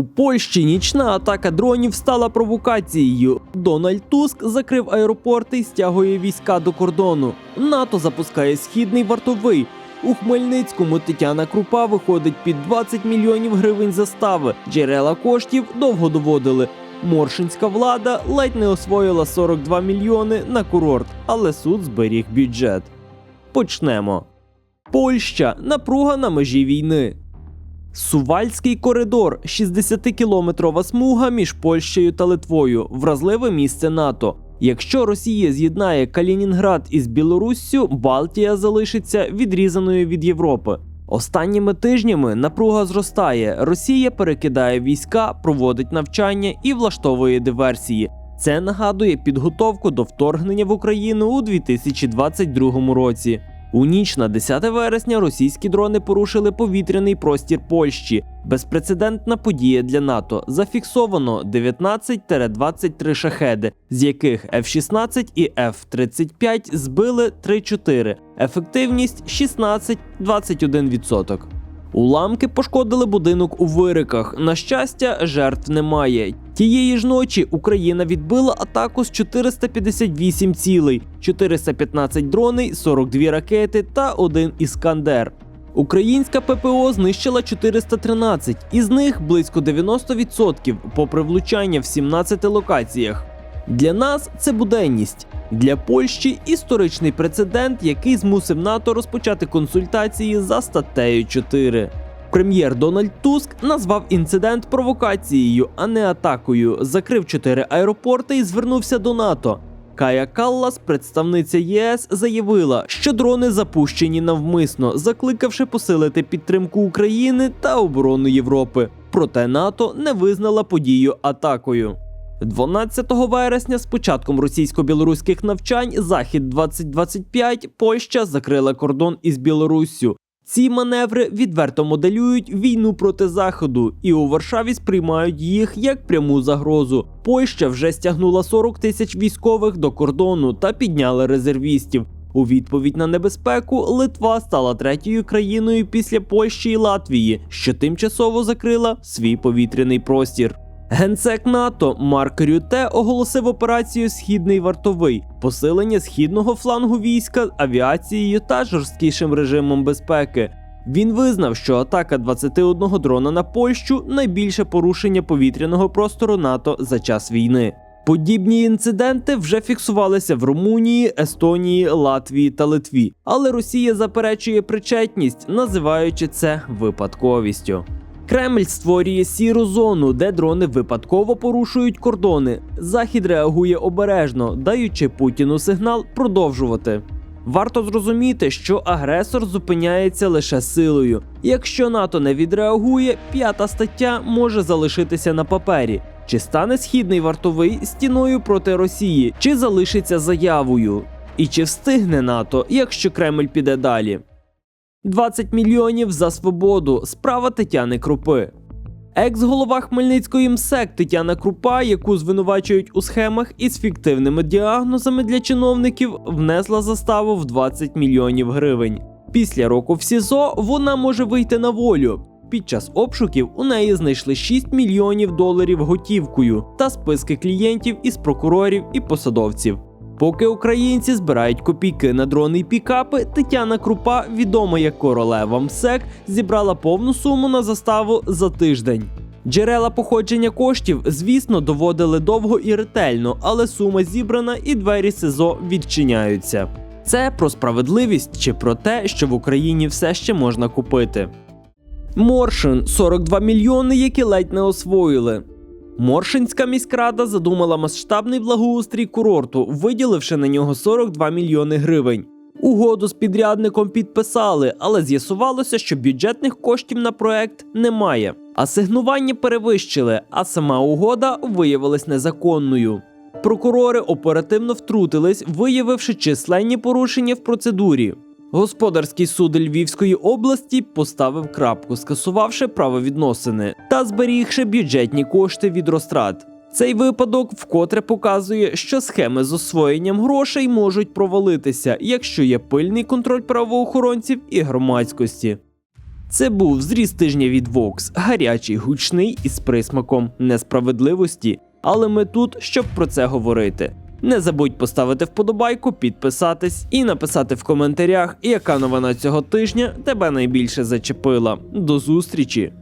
У Польщі нічна атака дронів стала провокацією. Дональд Туск закрив аеропорти і стягує війська до кордону. НАТО запускає східний вартовий. У Хмельницькому Тетяна Крупа виходить під 20 мільйонів гривень застави. Джерела коштів довго доводили. Моршинська влада ледь не освоїла 42 мільйони на курорт, але суд зберіг бюджет. Почнемо. Польща напруга на межі війни. Сувальський коридор 60-кілометрова смуга між Польщею та Литвою, вразливе місце НАТО. Якщо Росія з'єднає Калінінград із Білоруссю, Балтія залишиться відрізаною від Європи. Останніми тижнями напруга зростає. Росія перекидає війська, проводить навчання і влаштовує диверсії. Це нагадує підготовку до вторгнення в Україну у 2022 році. У ніч на 10 вересня російські дрони порушили повітряний простір Польщі. Безпрецедентна подія для НАТО. Зафіксовано 19-23 шахеди, з яких F-16 і F-35 збили 3-4. Ефективність 16-21%. Уламки пошкодили будинок у вириках. На щастя, жертв немає. Тієї ж ночі Україна відбила атаку з 458 цілей, 415 дроней, 42 ракети та один іскандер. Українська ППО знищила 413, із них близько 90%, попри влучання в 17 локаціях. Для нас це буденність. Для Польщі історичний прецедент, який змусив НАТО розпочати консультації за статтею 4. Прем'єр Дональд Туск назвав інцидент провокацією, а не атакою. Закрив чотири аеропорти і звернувся до НАТО. Кая Каллас, представниця ЄС, заявила, що дрони запущені навмисно, закликавши посилити підтримку України та оборону Європи. Проте НАТО не визнала подію атакою. 12 вересня з початком російсько-білоруських навчань Захід 2025 Польща закрила кордон із Білоруссю. Ці маневри відверто моделюють війну проти заходу, і у Варшаві сприймають їх як пряму загрозу. Польща вже стягнула 40 тисяч військових до кордону та підняла резервістів. У відповідь на небезпеку Литва стала третьою країною після Польщі і Латвії, що тимчасово закрила свій повітряний простір. Генсек НАТО Марк Рюте оголосив операцію Східний вартовий, посилення східного флангу війська авіацією та жорсткішим режимом безпеки. Він визнав, що атака 21 дрона на Польщу найбільше порушення повітряного простору НАТО за час війни. Подібні інциденти вже фіксувалися в Румунії, Естонії, Латвії та Литві, але Росія заперечує причетність, називаючи це випадковістю. Кремль створює сіру зону, де дрони випадково порушують кордони. Захід реагує обережно, даючи Путіну сигнал продовжувати. Варто зрозуміти, що агресор зупиняється лише силою. Якщо НАТО не відреагує, п'ята стаття може залишитися на папері. Чи стане східний вартовий стіною проти Росії, чи залишиться заявою? І чи встигне НАТО, якщо Кремль піде далі? 20 мільйонів за свободу. Справа Тетяни Крупи. Екс-голова Хмельницької МСЕК Тетяна Крупа, яку звинувачують у схемах із фіктивними діагнозами для чиновників, внесла заставу в 20 мільйонів гривень. Після року в СІЗО вона може вийти на волю. Під час обшуків у неї знайшли 6 мільйонів доларів готівкою та списки клієнтів із прокурорів і посадовців. Поки українці збирають копійки на дрони і пікапи, Тетяна Крупа, відома як королева МСЕК, зібрала повну суму на заставу за тиждень. Джерела походження коштів, звісно, доводили довго і ретельно, але сума зібрана і двері СИЗО відчиняються. Це про справедливість чи про те, що в Україні все ще можна купити. Моршин 42 мільйони, які ледь не освоїли. Моршинська міськрада задумала масштабний благоустрій курорту, виділивши на нього 42 мільйони гривень. Угоду з підрядником підписали, але з'ясувалося, що бюджетних коштів на проект немає. Асигнування перевищили, а сама угода виявилась незаконною. Прокурори оперативно втрутились, виявивши численні порушення в процедурі. Господарський суд Львівської області поставив крапку, скасувавши правовідносини та зберігши бюджетні кошти від розтрат. Цей випадок вкотре показує, що схеми з освоєнням грошей можуть провалитися, якщо є пильний контроль правоохоронців і громадськості. Це був зріз тижня від Vox, гарячий, гучний і з присмаком несправедливості. Але ми тут, щоб про це говорити. Не забудь поставити вподобайку, підписатись і написати в коментарях, яка новина цього тижня тебе найбільше зачепила. До зустрічі!